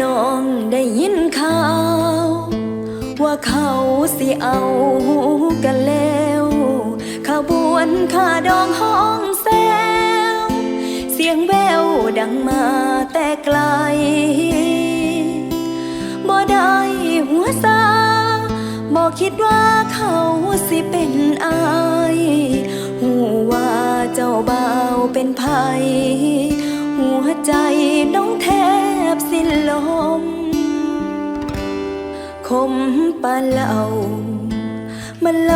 น้องได้ยินข่าว ว่าเขาสิเอาหูกันแล้วขบวนข้าดองห้องแซวเสียงแววดังมาแต่ไกล บ่ได้หัวซาบ่คิดว่าเขาสิเป็นอายหูว่าเจ้าบ่าวเป็นภัย หัวใจน้องแท บสิ้นลม คมปานเหล่า มันไหล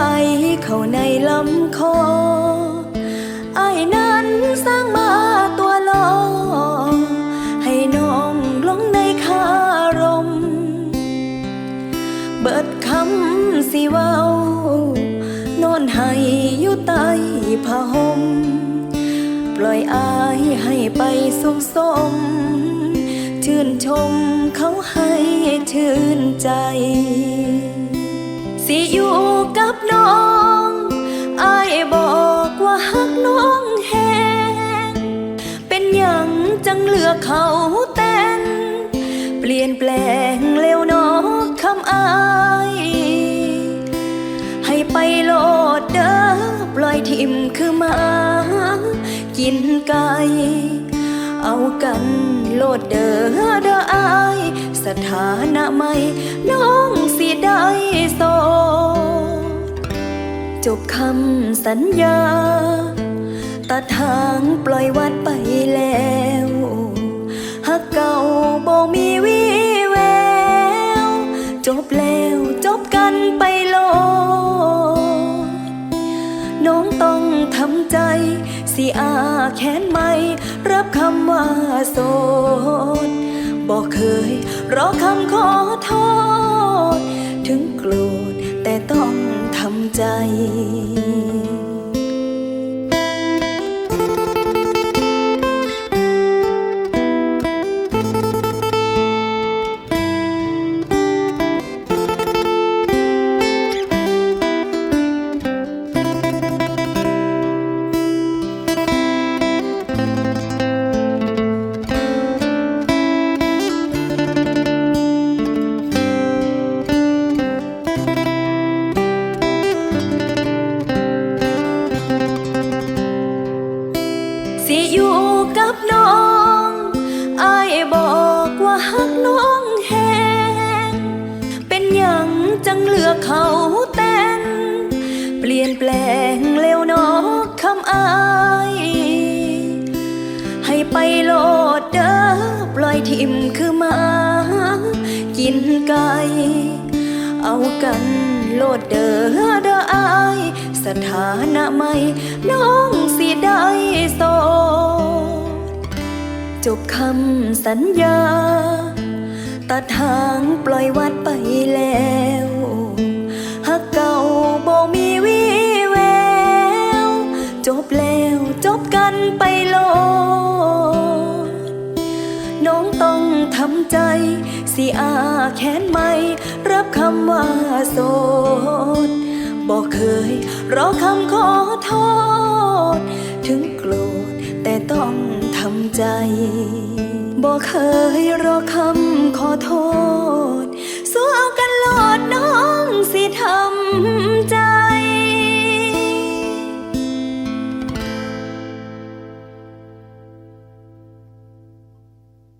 เข้าในลำคอไอ้นั้นสร้างมาตัวลอให้น้องลงในคารม เบิดคำสิเว้านอนให้อยู่ใต้ผ้าห่มปล่อยอายให้ไปสุขสม ชื่นชมเขาให้ชื่นใจ สิอยู่กับน้องอายบอกว่าฮักน้องแฮงเป็นอย่างจังเลือกเขาเต้น เปลี่ยนแปลงเร็วเนอคำอายให้ไปโลดเด้อปล่อยทิมคือมา กินไก่เอากัน โลดเด้อเด้ออาย สถานะใหม่น้องสิได้โสดจบคำสัญญาตัดทางปล่อยวัดไปแล้วหักเก่าบ่มีวีแวว จบแล้วจบกันไปโลน้องต้องทำใจ สิอาแขนไม่รับคำว่าโสดบอกเคยรอคำขอโทษ ถึงโกรธแต่ต้องทำใจ สิอยู่กับน้องอายบอกว่าฮักน้องแฮงเป็นอย่างจังเลือกเขาเต้นเปลี่ยนแปลงเร็วเนอคำอายให้ไปโลดเด้อปล่อยทิมคือมากินไก่เอากัน โลดเด้อเด้ออาย สถานะใหม่น้องสิได้โสดจบคำสัญญา ตัดทางปล่อยวัดไปแล้ว สิอาแค้นไหม่รับคำว่าโสดบอกเคยรอคำขอโทษ ถึงโกรธแต่ต้องทำใจบอกเคยรอคำขอโทษ สู้เอากันหลอดน้องสิทำใจ